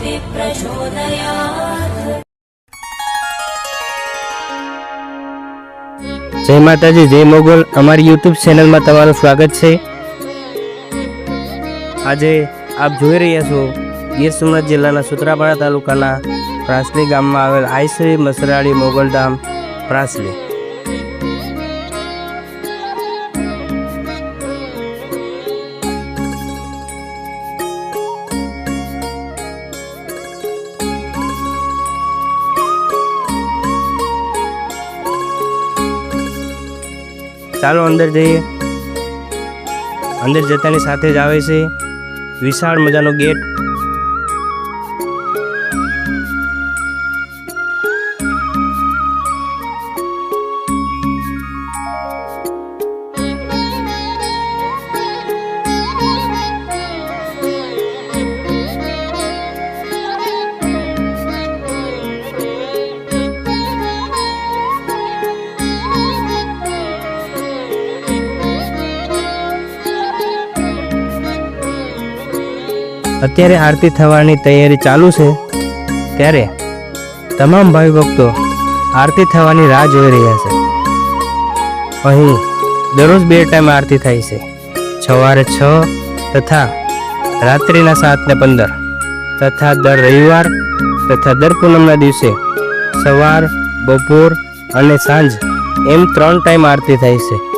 ते પ્રચોદયાત જય માતાજી જય મોગલ અમારી યુટ્યુબ ચેનલમાં તમારું સ્વાગત છે। આજે આપ જોઈ રહ્યા છો, ગીર સોમનાથ જિલ્લાના સુત્રાપાડા તાલુકાના પ્રાસલી ગામમાં આવેલ આઈશ્રી મસરાળી મોગલ ધામ પ્રાસલી ચાલો અંદર જઈએ. અંદર જતાની સાથે જ આવે છે. વિશાળ મજાનો ગેટ. અત્યારે આરતી થવાની તૈયારી ચાલુ છે. ત્યારે તમામ ભાઈ ભક્તો આરતી થવાની રાહ જોઈ રહ્યા છે. અહીં દરરોજ બે ટાઈમ આરતી થાય છે. સવારે છ તથા રાત્રિના સાત ને પંદર. તથા દર રવિવાર તથા દર પૂનમના દિવસે સવાર, બપોર અને સાંજ એમ ત્રણ ટાઈમ આરતી થાય છે.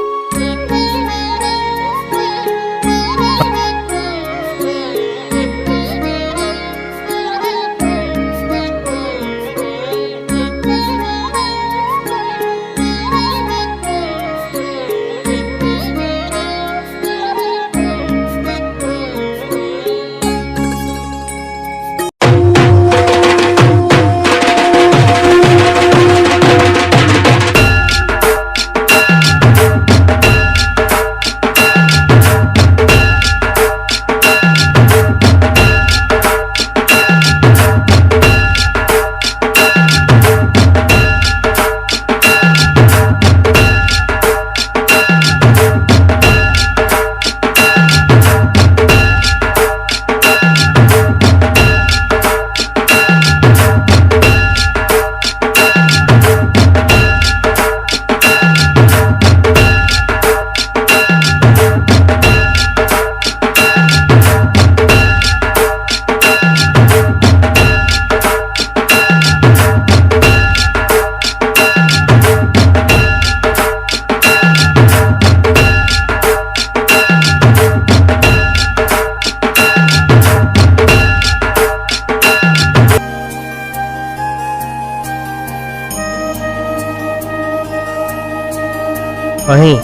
અહીં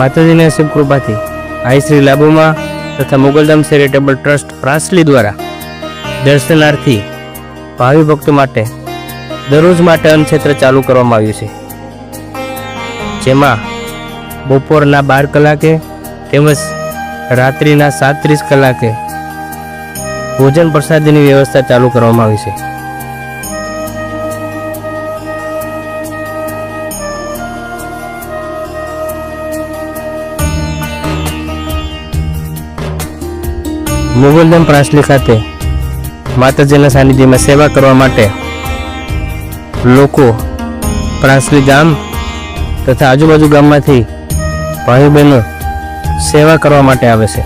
માતાજીના શિવ કૃપાથી આઈ શ્રી લાબુમાં તથા મુગલધામ ચેરિટેબલ ટ્રસ્ટ પ્રાસલી દ્વારા દર્શનાર્થી ભાવિ ભક્તો માટે દરરોજ માટે અન્નક્ષેત્ર ચાલુ કરવામાં આવ્યું છે. જેમાં બપોરના બાર કલાકે તેમજ રાત્રિના સાત ત્રીસ કલાકે ભોજન પ્રસાદીની વ્યવસ્થા ચાલુ કરવામાં આવી છે. મુગલધામ પ્રાસલી ખાતે માતાજીના સાનિધ્યમાં સેવા કરવા માટે લોકો પ્રાસલી ગામ તથા આજુબાજુ ગામમાંથી ભાઈ બહેનો સેવા કરવા માટે આવે છે.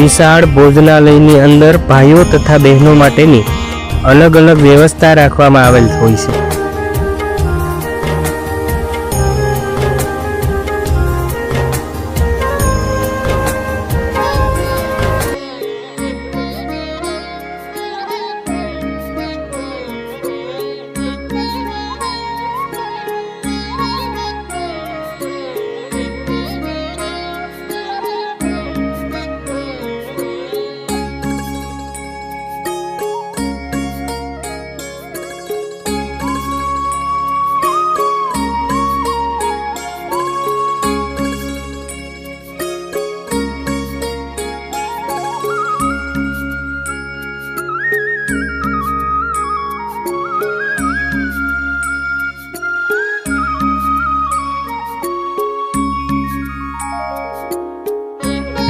વિશાળ ભોજનાલયની અંદર ભાઈઓ તથા બહેનો માટેની અલગ અલગ વ્યવસ્થા રાખવામાં આવેલ હોય છે.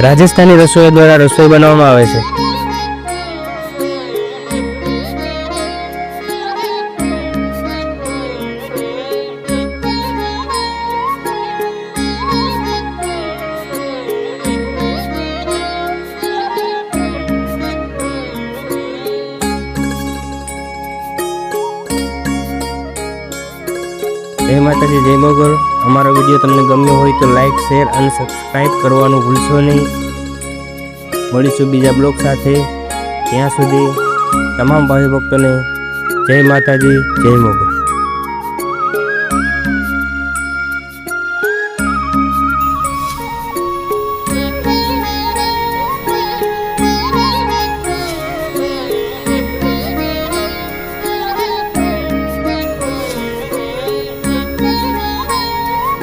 રાજસ્થાની રસોઈ દ્વારા રસોઈ બનાવવામાં આવે છે. જય માતાજી જય મોગલ. અમારો વીડિયો તમને ગમ્યો હોય તો લાઈક શેર અને સબસ્ક્રાઈબ કરવાનું ભૂલશો નહીં. મળીશું બીજા બ્લોગ સાથે. ત્યાં સુધી તમામ ભાઈ ભક્તોને જય માતાજી, જય મોગલ.